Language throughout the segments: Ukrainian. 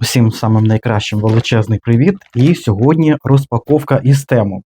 Усім самим найкращим величезний привіт. І сьогодні розпаковка із тему.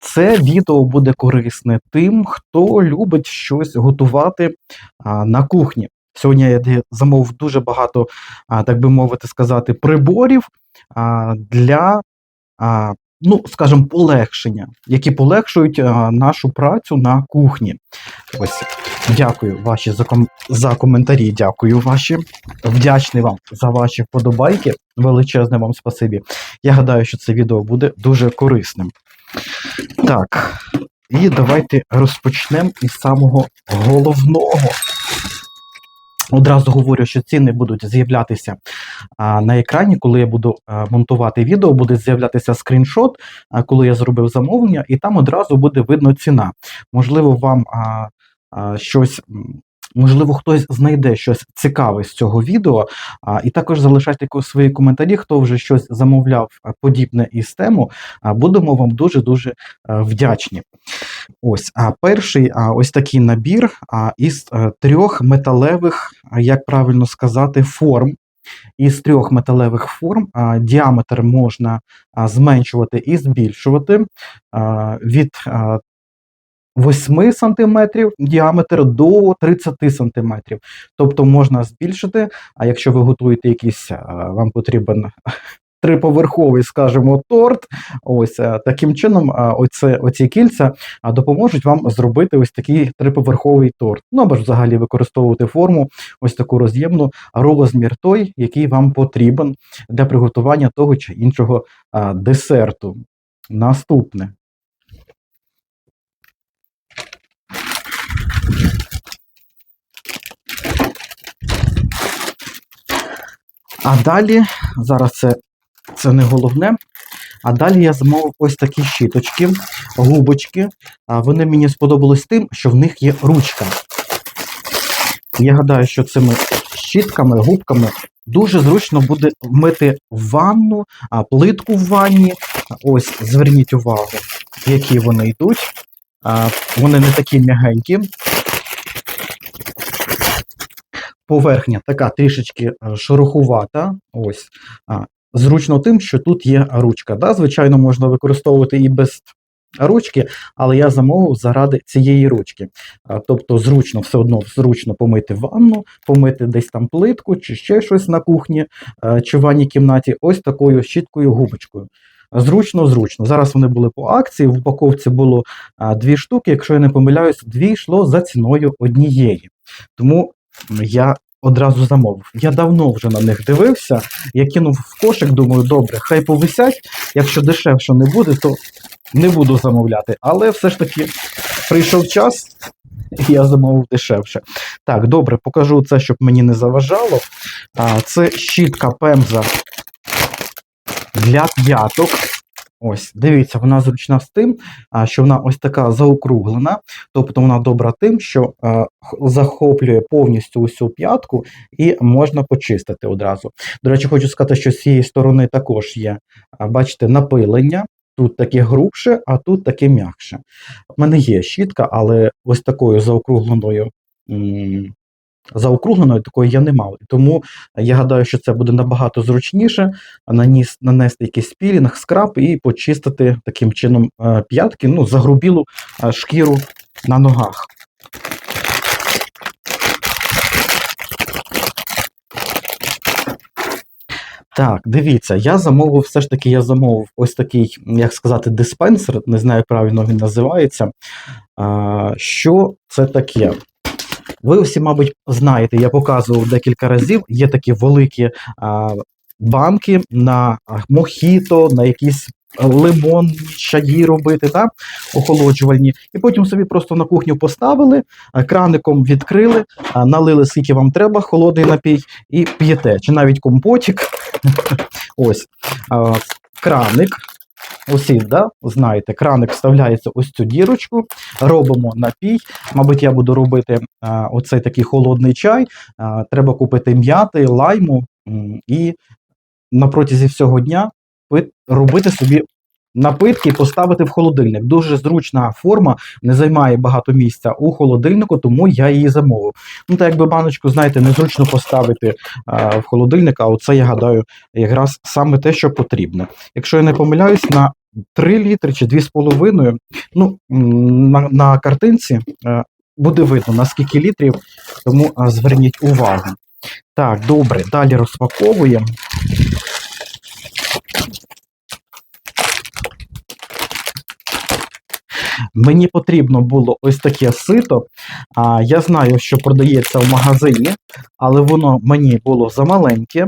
Це відео буде корисне тим, хто любить щось готувати на кухні. Сьогодні я замовив дуже багато, так би мовити, сказати, приборів для, ну, скажімо, полегшення, які полегшують а, нашу працю на кухні. Ось, дякую ваші за, ком- за коментарі. Дякую ваші. Вдячний вам за ваші вподобайки. Величезне вам спасибі. Я гадаю, що це відео буде дуже корисним. Так, і давайте розпочнемо із самого головного. Одразу говорю, що ціни будуть з'являтися на екрані, коли я буду монтувати відео, буде з'являтися скріншот, коли я зробив замовлення, і там одразу буде видно ціна. Можливо, вам щось. Можливо, хтось знайде щось цікаве з цього відео, а, і також залишайте свої коментарі, хто вже щось замовляв подібне із тему. А, будемо вам дуже дуже вдячні. Ось, а перший а, ось такий набір а, із е, трьох металевих, як правильно сказати, форм. Із трьох металевих форм а, діаметр можна а, зменшувати і збільшувати а, від а, 8 см діаметр до 30 см. Тобто можна збільшити, а якщо ви готуєте якийсь, вам потрібен триповерховий, скажімо, торт, ось е, таким чином оце, оці кільця допоможуть вам зробити ось такий триповерховий торт. Ну або ж взагалі використовувати форму, ось таку роз'ємну, розмір той, який вам потрібен для приготування того чи іншого десерту. Наступне. А далі, зараз це, це не головне. А далі я замовив ось такі щіточки, губочки. Вони мені сподобались тим, що в них є ручка. Я гадаю, що цими щітками, губками дуже зручно буде вмити ванну, плитку в ванні. Ось, зверніть увагу, які вони йдуть. Вони не такі м'ягенькі. Поверхня така трішечки е. Ось. Зручно тим, що тут є ручка. Да? Звичайно, можна використовувати і без ручки, але я замовив заради цієї ручки. Тобто, зручно, все одно зручно помити ванну, помити десь там плитку чи ще щось на кухні чи в ванній кімнаті, ось такою щіткою губочкою. Зручно, зручно. Зараз вони були по акції. В упаковці було а, дві штуки. Якщо я не помиляюсь, дві йшло за ціною однієї. Тому я одразу замовив. Я давно вже на них дивився. Я кинув в кошик, думаю, добре, хай повисять. Якщо дешевше не буде, то не буду замовляти. Але все ж таки прийшов час, і я замовив дешевше. Так, добре, покажу це, щоб мені не заважало. А, Це щітка пемза для п'яток. Ось, дивіться, вона зручна з тим, що вона ось така заокруглена, тобто вона добра тим, що захоплює повністю усю п'ятку і можна почистити одразу. До речі, хочу сказати, що з цієї сторони також є, бачите, напилення. Тут таке грубше, а тут таке м'якше. У мене є щітка, але ось такою заокругленою. Заокругленої такої я не мав. Тому я гадаю, що це буде набагато зручніше наніс, нанести якийсь пілінг, скраб і почистити таким чином е, п'ятки, ну, загрубілу е, шкіру на ногах. Так, дивіться, я замовив, все ж таки, я замовив ось такий, як сказати, диспенсер, не знаю, правильно він називається. А, що це таке? Ви всі, мабуть, знаєте, я показував декілька разів. Є такі великі а, банки на мохіто, на якісь лимонні чаї робити, та, охолоджувальні. І потім собі просто на кухню поставили, краником відкрили, налили скільки вам треба, холодний напій, і п'єте. Чи навіть компотик. Ось краник. Усі, да, знаєте, краник вставляється ось цю дірочку, робимо напій. Мабуть, я буду робити а, оцей такий холодний чай. А, треба купити м'яти, лайму і на протязі всього дня робити собі напитки поставити в холодильник. Дуже зручна форма, не займає багато місця у холодильнику, тому я її замовив. Ну, так якби баночку, знаєте, незручно поставити а, в холодильник, а оце, я гадаю, якраз саме те, що потрібно. Якщо я не помиляюсь, на 3 літри чи 2,5, ну, на, на картинці е, буде видно, на скільки літрів, тому а, зверніть увагу. Так, добре, далі розпаковуємо. Мені потрібно було ось таке сито. А, я знаю, що продається в магазині, але воно мені було замаленьке.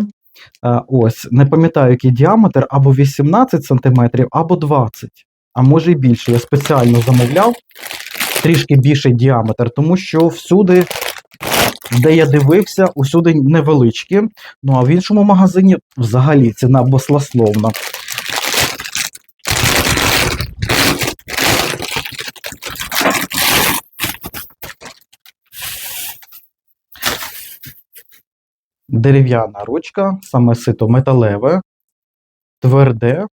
А, ось, не пам'ятаю, який діаметр, або 18 см, або 20 а може і більше. Я спеціально замовляв трішки більший діаметр, тому що всюди, де я дивився, усюди невеличкі. Ну а в іншому магазині взагалі ціна баслословна. Дерев'яна ручка, саме сито металеве, тверде.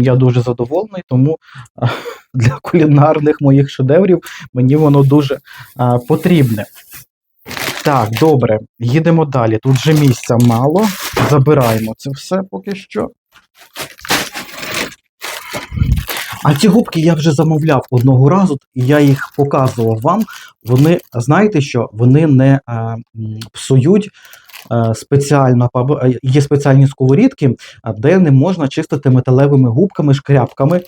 Я дуже задоволений, тому для кулінарних моїх шедеврів мені воно дуже а, потрібне. Так, добре, їдемо далі. Тут же місця мало. Забираємо це все поки що. А ці губки я вже замовляв одного разу, і я їх показував вам. Вони, знаєте що, вони не а, псують е, спеціально, паб- е, є спеціальні сковорідки, де не можна чистити металевими губками, шкряпками.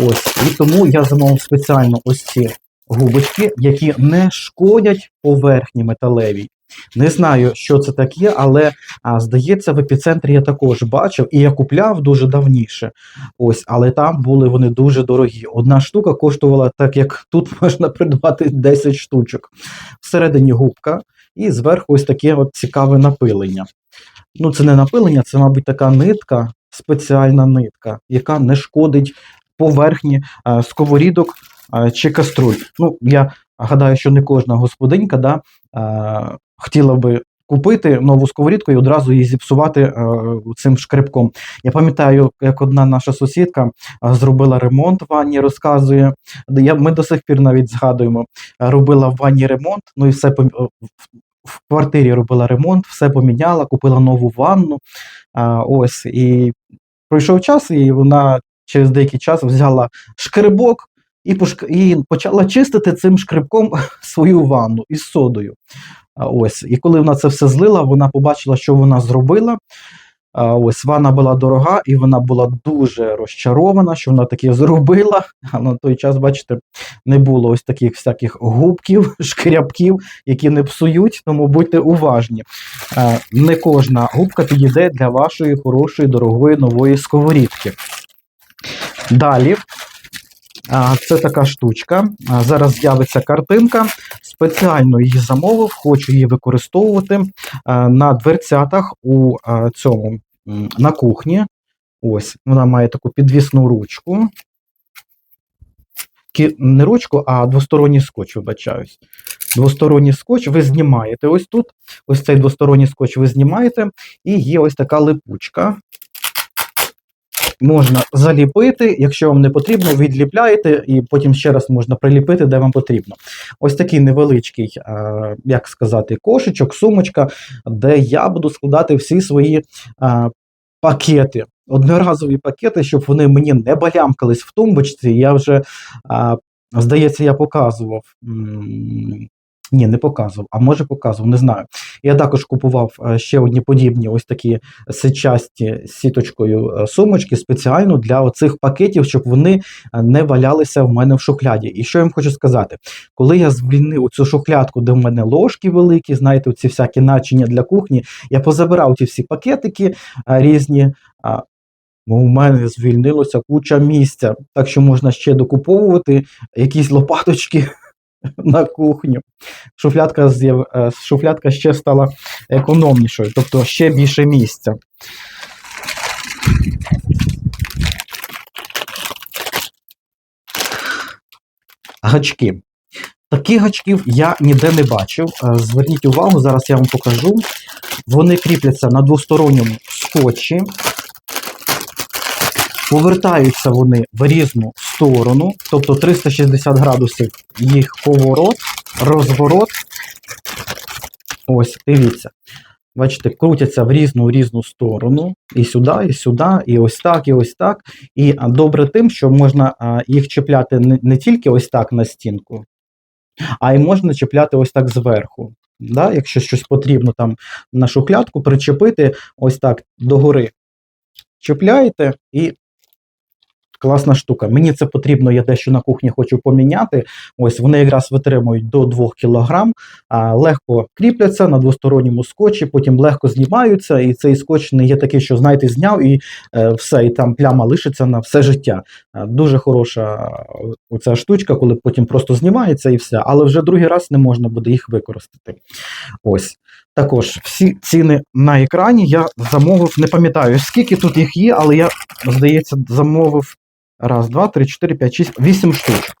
Ось. І тому я замовив спеціально ось ці губочки, які не шкодять поверхні металевій. Не знаю, що це таке, але а, здається, в епіцентрі я також бачив, і я купляв дуже давніше. Ось, але там були вони дуже дорогі. Одна штука коштувала так, як тут можна придбати 10 штучок. Всередині губка, і зверху ось таке от цікаве напилення. Ну, це не напилення, це, мабуть, така нитка, спеціальна нитка, яка не шкодить поверхні е, сковорідок е, чи каструль. Ну, я гадаю, що не кожна господинька да, е, хотіла би купити нову сковорідку і одразу її зіпсувати е, цим шкребком. Я пам'ятаю, як одна наша сусідка е, зробила ремонт в ванні, розказує. Я, ми до сих пір навіть згадуємо, е, робила в ванні ремонт, ну і все в, квартирі робила ремонт, все поміняла, купила нову ванну. А, ось, і пройшов час, і вона через деякий час взяла шкребок і, пошк... і почала чистити цим шкребком свою ванну із содою. А, ось, і коли вона це все злила, вона побачила, що вона зробила. Ось ванна була дорога, і вона була дуже розчарована, що вона таке зробила. А на той час, бачите, не було ось таких всяких губків, шкрябків, які не псують, тому будьте уважні. Не кожна губка підійде для вашої хорошої, дорогої нової сковорідки. Далі. Це така штучка. Зараз з'явиться картинка. Спеціально її замовив, хочу її використовувати на дверцятах у цьому на кухні. Ось, вона має таку підвісну ручку. Не ручку, а двосторонній скотч, вибачаюсь. Двосторонній скотч ви знімаєте ось тут. Ось цей двосторонній скотч ви знімаєте, і є ось така липучка. Можна заліпити, якщо вам не потрібно, відліпляєте, і потім ще раз можна приліпити, де вам потрібно. Ось такий невеличкий, е, як сказати, кошечок, сумочка, де я буду складати всі свої е, пакети. Одноразові пакети, щоб вони мені не балямкались в тумбочці. Я вже, здається, я показував. Ні, не показував, а може показував, не знаю. Я також купував е, ще одні подібні ось такі сичасті з сіточкою е, сумочки спеціально для оцих пакетів, щоб вони е, не валялися в мене в шухляді. І що я вам хочу сказати? Коли я звільнив цю шухлядку, де в мене ложки великі, знаєте, ці всякі начиня для кухні, я позабирав ті всі пакетики різні. А, у мене звільнилося куча місця, так що можна ще докуповувати якісь лопаточки на кухню. Шуфлядка, з'яв- е, шуфлядка ще стала економнішою, тобто ще більше місця. Гачки. Таких гачків я ніде не бачив. Е, Зверніть увагу, зараз я вам покажу. Вони кріпляться на двосторонньому скотчі. Повертаються вони в різну сторону, тобто 360 градусів їх поворот, розворот. Ось, дивіться. Бачите, крутяться в різну різну сторону, і сюди, і сюди, і ось так, і ось так. І добре тим, що можна їх чіпляти не, тільки ось так на стінку, а й можна чіпляти ось так зверху. Да? Якщо щось потрібно там на шухлядку, причепити ось так догори. Чіпляєте і класна штука. Мені це потрібно, я дещо на кухні хочу поміняти. Ось вони якраз витримують до 2 кг, легко кріпляться на двосторонньому скотчі, потім легко знімаються, і цей скотч не є такий, що знаєте, зняв і е, все, і там пляма лишиться на все життя. Дуже хороша е, оця штучка, коли потім просто знімається і все, але вже другий раз не можна буде їх використати. Ось. Також всі ціни на екрані я замовив, не пам'ятаю, скільки тут їх є, але я, здається, замовив раз, два, три, чотири, п'ять, шість, вісім штучок.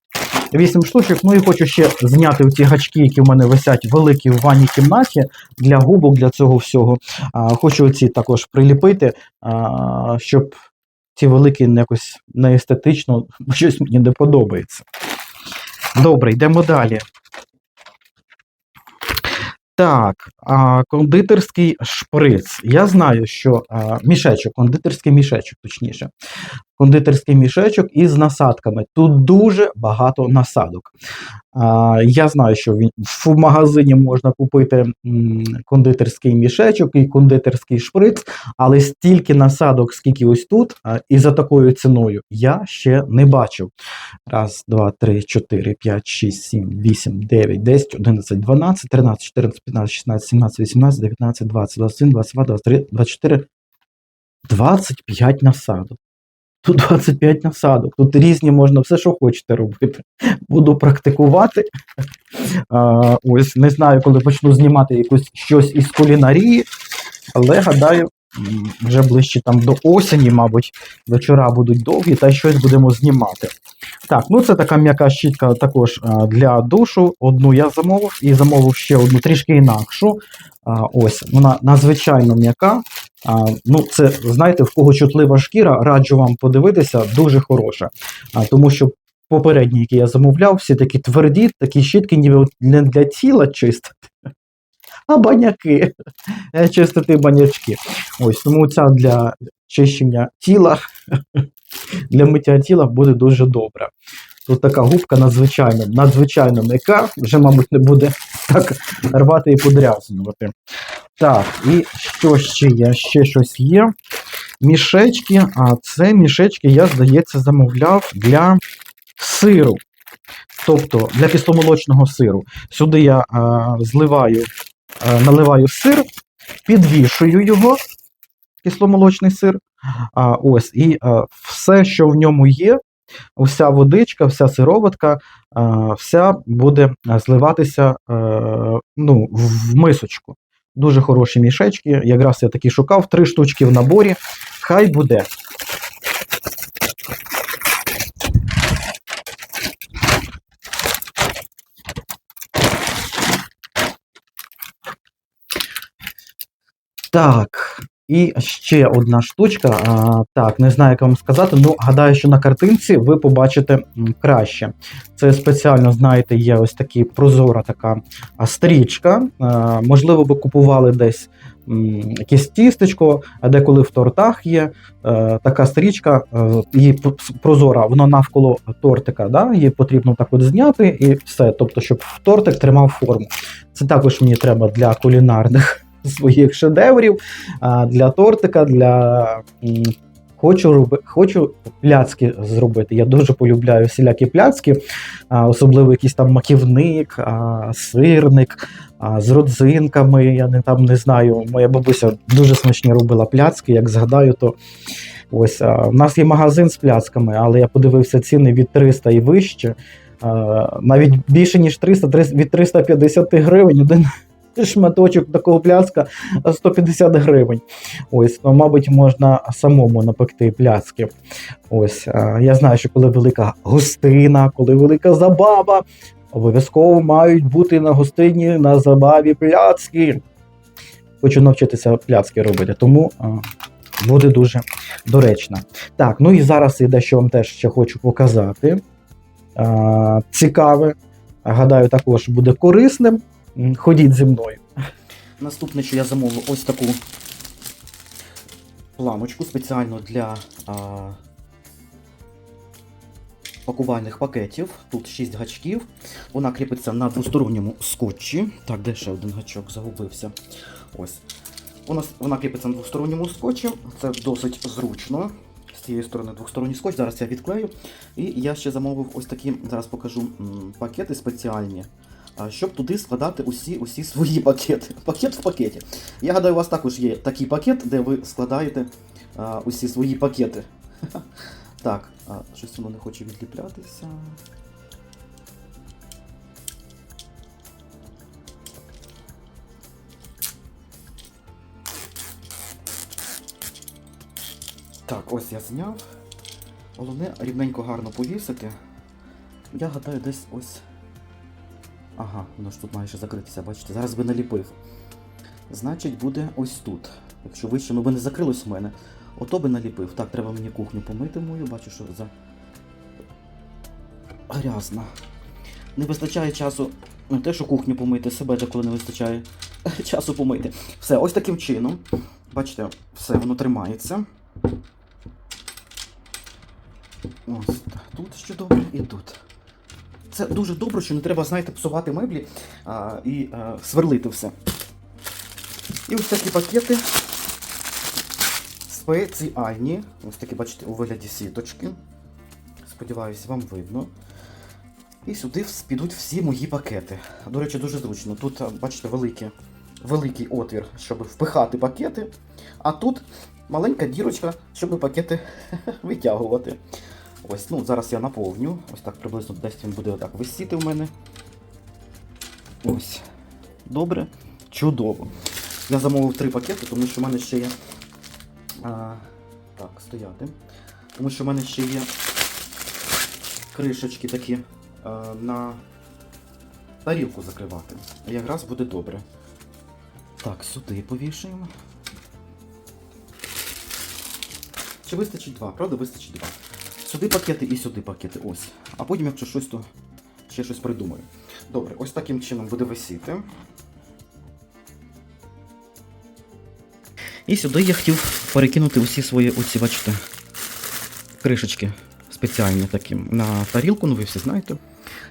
Вісім штучок. Ну і хочу ще зняти ті гачки, які в мене висять великі в ванній кімнаті для губок, для цього всього. А, хочу ці також приліпити, а, щоб ці великі якось не естетично, щось мені не подобається. Добре, йдемо далі. Так, а, кондитерський шприц. Я знаю, що а, мішечок, кондитерський мішечок, точніше. Кондитерський мішечок із насадками. Тут дуже багато насадок. Я знаю, що в магазині можна купити кондитерський мішечок і кондитерський шприц, але стільки насадок, скільки ось тут, і за такою ціною, я ще не бачив. Раз, два, три, чотири, п'ять, шість, сім, вісім, дев'ять, десять, одинадцять, дванадцять, тринадцять, чотирнадцять, п'ятнадцять, шістнадцять, сімнадцять, вісімнадцять, дев'ятнадцять, двадцять, двадцять один, двадцять два, двадцять три, двадцять чотири, двадцять п'ять насадок. Тут 25 насадок, тут різні можна все, що хочете робити. Буду практикувати. А, ось не знаю, коли почну знімати якусь щось із кулінарії, але гадаю, вже ближче там до осені, мабуть, вечора будуть довгі, та щось будемо знімати. Так, ну це така м'яка щітка також для душу. Одну я замовив і замовив ще одну трішки інакшу. А, ось, вона надзвичайно м'яка. А, ну, це, знаєте, в кого чутлива шкіра, раджу вам подивитися, дуже хороша. А, тому що попередні, які я замовляв, всі такі тверді, такі щітки, ніби не для тіла чистити, а баняки. Е, Чистити банячки. Ось, тому ця для чищення тіла, для миття тіла буде дуже добре. Тут така губка надзвичайно, надзвичайно м'яка, вже, мабуть, не буде так рвати і подрязнювати. Так, і що ще є? Ще щось є. Мішечки, а це мішечки, я, здається, замовляв для сиру. Тобто для кисломолочного сиру. Сюди я а, зливаю, а, наливаю сир, підвішую його, кисломолочний сир. А, ось, і а, все, що в ньому є, вся водичка, вся сироватка, вся буде зливатися ну, в мисочку. Дуже хороші мішечки. Якраз я такі шукав, три штучки в наборі. Хай буде. Так, і ще одна штучка. А, так, не знаю, як вам сказати. Ну, гадаю, що на картинці ви побачите краще. Це спеціально, знаєте, є ось такі прозора така стрічка. А, можливо, ви купували десь якесь тістечко, а деколи в тортах є е, така стрічка, е, її прозора, воно навколо тортика. Да? Її потрібно так от зняти і все. Тобто, щоб тортик тримав форму. Це також мені треба для кулінарних своїх шедеврів, для тортика, для. Хочу, роби, хочу пляцки зробити. Я дуже полюбляю всілякі пляцки, особливо якийсь там маківник, сирник з родзинками. Я не там не знаю. Моя бабуся дуже смачні робила пляцки. Як згадаю, то ось в нас є магазин з пляцками, але я подивився ціни від 300 і вище. Навіть більше ніж 300, 300 від 350 гривень один шматочок такого пляцка 150 гривень. Ось, ну, мабуть, можна самому напекти пляцки. Ось, я знаю, що коли велика гостина, коли велика забава, обов'язково мають бути на гостині на забаві пляцки. Хочу навчитися пляцки робити, тому буде дуже доречна. Так, ну і зараз я дещо вам теж ще хочу показати. Цікаве. Гадаю, також буде корисним. Ходіть зі мною. Наступне, що я замовив, ось таку пламочку спеціально для а, пакувальних пакетів. Тут 6 гачків. Вона кріпиться на двосторонньому скотчі. Так, де ще один гачок загубився. Ось. Вона, вона кріпиться на двосторонньому скотчі. Це досить зручно. З цієї сторони двосторонній скотч. Зараз я відклею. І я ще замовив ось такі, зараз покажу пакети спеціальні. Щоб туди складати усі, усі свої пакети. Пакет в пакеті. Я гадаю, у вас також є такий пакет, де ви складаєте усі свої пакети. Так, щось воно не хоче відліплятися. Так, ось я зняв. Головне рівненько гарно повісити. Я гадаю, десь ось. Ага, воно ж тут має ще закритися, бачите, зараз би наліпив. Значить, буде ось тут. Якщо вище, ну би не закрилось в мене, ото би наліпив. Так, треба мені кухню помити мою, бачу, що за. Грязна. Не вистачає часу. Не те, що кухню помити, себе деколи не вистачає часу помити. Все, ось таким чином. Бачите, все, воно тримається. Ось так, тут ще добре і тут. Це дуже добре, що не треба, знаєте, псувати меблі а, і а, сверлити все. І ось такі пакети спеціальні. Ось такі, бачите, у вигляді сіточки. Сподіваюсь, вам видно. І сюди підуть всі мої пакети. До речі, дуже зручно. Тут, бачите, великий, великий отвір, щоб впихати пакети. А тут маленька дірочка, щоб пакети витягувати. Ось, ну, зараз я наповню. Ось так приблизно десь він буде отак висіти в мене. Ось. Добре. Чудово. Я замовив три пакети, тому що в мене ще є. А, так, стояти. Тому що в мене ще є кришечки такі а, на тарілку закривати. І якраз буде добре. Так, сюди повішаємо. Чи вистачить два? Правда, вистачить два. Сюди пакети і сюди пакети. Ось. А потім, якщо щось, то ще щось придумаю. Добре, ось таким чином буде висіти. І сюди я хотів перекинути усі свої оці, бачите, кришечки спеціальні такі на тарілку, ну ви всі знаєте.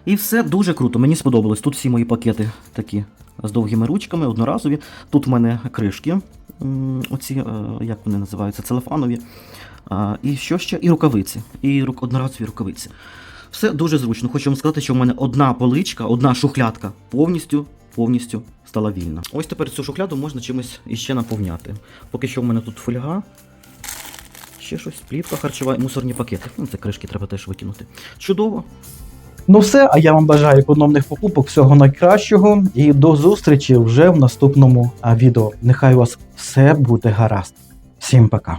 І все дуже круто, мені сподобалось. Тут всі мої пакети такі з довгими ручками, одноразові. Тут в мене кришки, оці, е, як вони називаються, целефанові. І що ще? І рукавиці. І одноразові рукавиці. Все дуже зручно. Хочу вам сказати, що в мене одна поличка, одна шухлядка повністю, повністю стала вільна. Ось тепер цю шухляду можна чимось іще наповняти. Поки що в мене тут фольга. Ще щось, плівка харчова і мусорні пакети. Ну, це кришки треба теж викинути. Чудово. Ну все, а я вам бажаю економних покупок, всього найкращого і до зустрічі вже в наступному відео. Нехай у вас все буде гаразд. Всім пока.